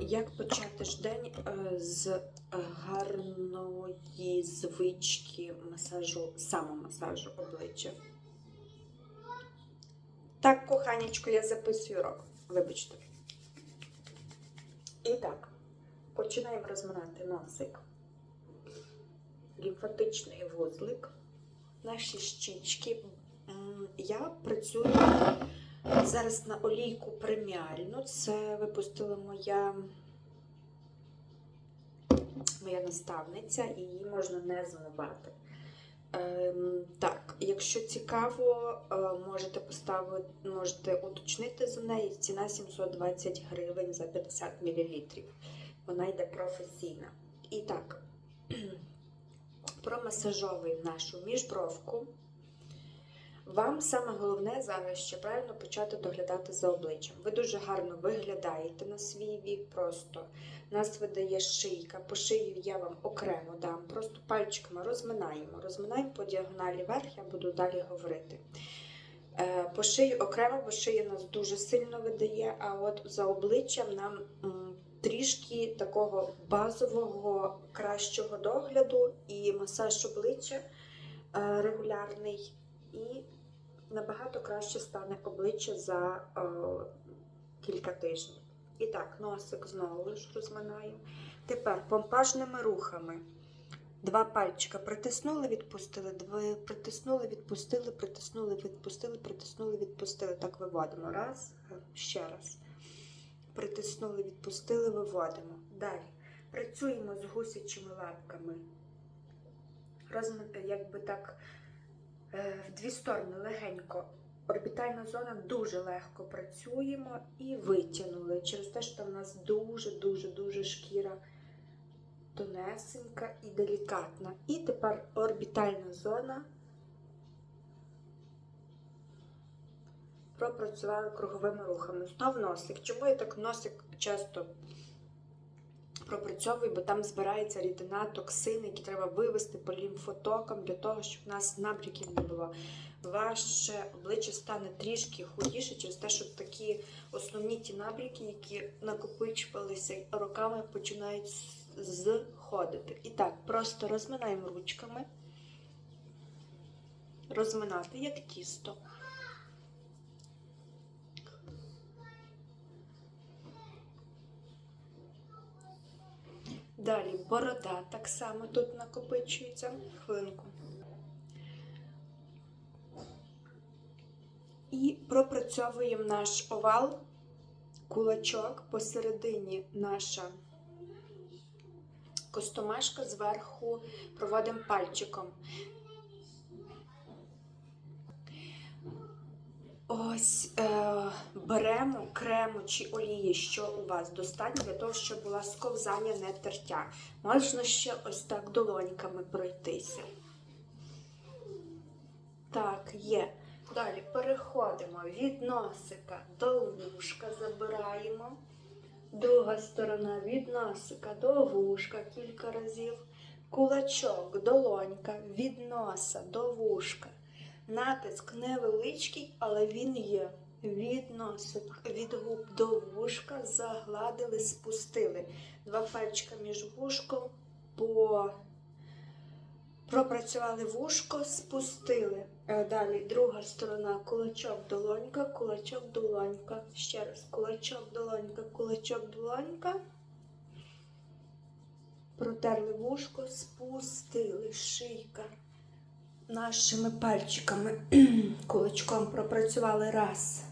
Як почати ж день е, з е, гарної звички масажу, самомасажу обличчя? Так, коханечко, я записую урок. Вибачте. І так, починаємо розминати носик, лімфатичний вузлик, наші щічки. Я працюю зараз на олійку преміальну. Це випустила моя, моя наставниця, і її можна не змивати. Ем, так, якщо цікаво, е, можете поставити, можете уточнити за неї. Ціна 720 гривень за 50 мл. Вона йде професійна. І так, промасажовуємо нашу міжбровку. Вам саме головне зараз ще правильно почати доглядати за обличчям. Ви дуже гарно виглядаєте на свій вік, просто нас видає шийка. По шиї я вам окремо дам. Просто пальчиками розминаємо. Розминаємо по діагоналі вверх, я буду далі говорити. Е, По шиї окремо, бо шия нас дуже сильно видає, а от за обличчям нам трішки такого базового кращого догляду і масаж обличчя е, регулярний. І набагато краще стане обличчя за е, кілька тижнів. І так, носик знову ж розминаємо. Тепер помпажними рухами. Два пальчика притиснули, відпустили, два притиснули, відпустили, притиснули, відпустили, притиснули, відпустили. Так виводимо. Раз, ще раз. Притиснули, відпустили, виводимо. Далі. Працюємо з гусячими лапками. Розми... Якби так в дві сторони легенько. Орбітальна зона дуже легко працюємо і витягнули через те, що в нас дуже-дуже-дуже шкіра тонесенька і делікатна. І тепер орбітальна зона. Пропрацювали круговими рухами. Знов носик. Чому я так носик часто пропрацьовую, бо там збирається рідина, токсини, які треба вивести по лімфотокам для того, щоб у нас набряків не було. Ваше обличчя стане трішки худіше через те, що такі основні ті набряки, які накопичувалися роками, починають зходити. І так, просто розминаємо ручками, розминати як тісто. Далі борода так само тут накопичується. Хвилинку. І пропрацьовуємо наш овал, кулачок, посередині наша костомашка, зверху проводимо пальчиком. Ось е, беремо крему чи олії, що у вас достатньо для того, щоб була сковзання, не тертя. Можна ще ось так долоньками пройтися. Так, є. Далі переходимо від носика до вушка, забираємо. Друга сторона від носика до вушка кілька разів. Кулачок, долонька від носа до вушка. Натиск невеличкий, але він є. Від носик, від губ до вушка загладили, спустили. Два пальчика між вушком по пропрацювали вушко, спустили. Е, Далі друга сторона кулачок, долонька, кулачок, долонька. Ще раз кулачок, долонька, кулачок, долонька. Протерли вушко, спустили шийка. Нашими пальчиками кулачком пропрацювали раз,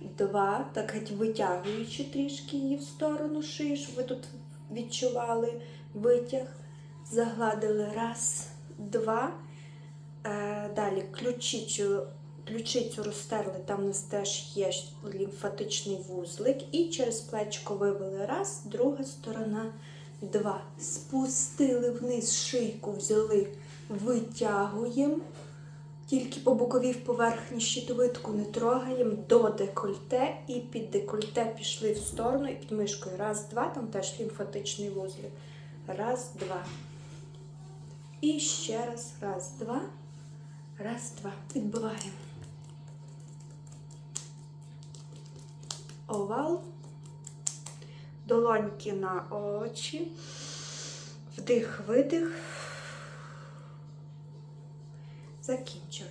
два, так геть витягуючи трішки її в сторону шиї, щоб ви тут відчували витяг. Загладили раз, два. Е, далі ключицю, ключицю розтерли, там у нас теж є лімфатичний вузлик. І через плечко вивели раз, друга сторона, два. Спустили вниз шийку, взяли, витягуємо. Тільки по боковій поверхні щитовидку не трогаємо до декольте і під декольте пішли в сторону і під мишкою. Раз, два, там теж лімфатичний вузлик. Раз, два. І ще раз. Раз, два. Раз, два. Відбиваємо. Овал. долоньки на очі, вдих, видих. Закінчили.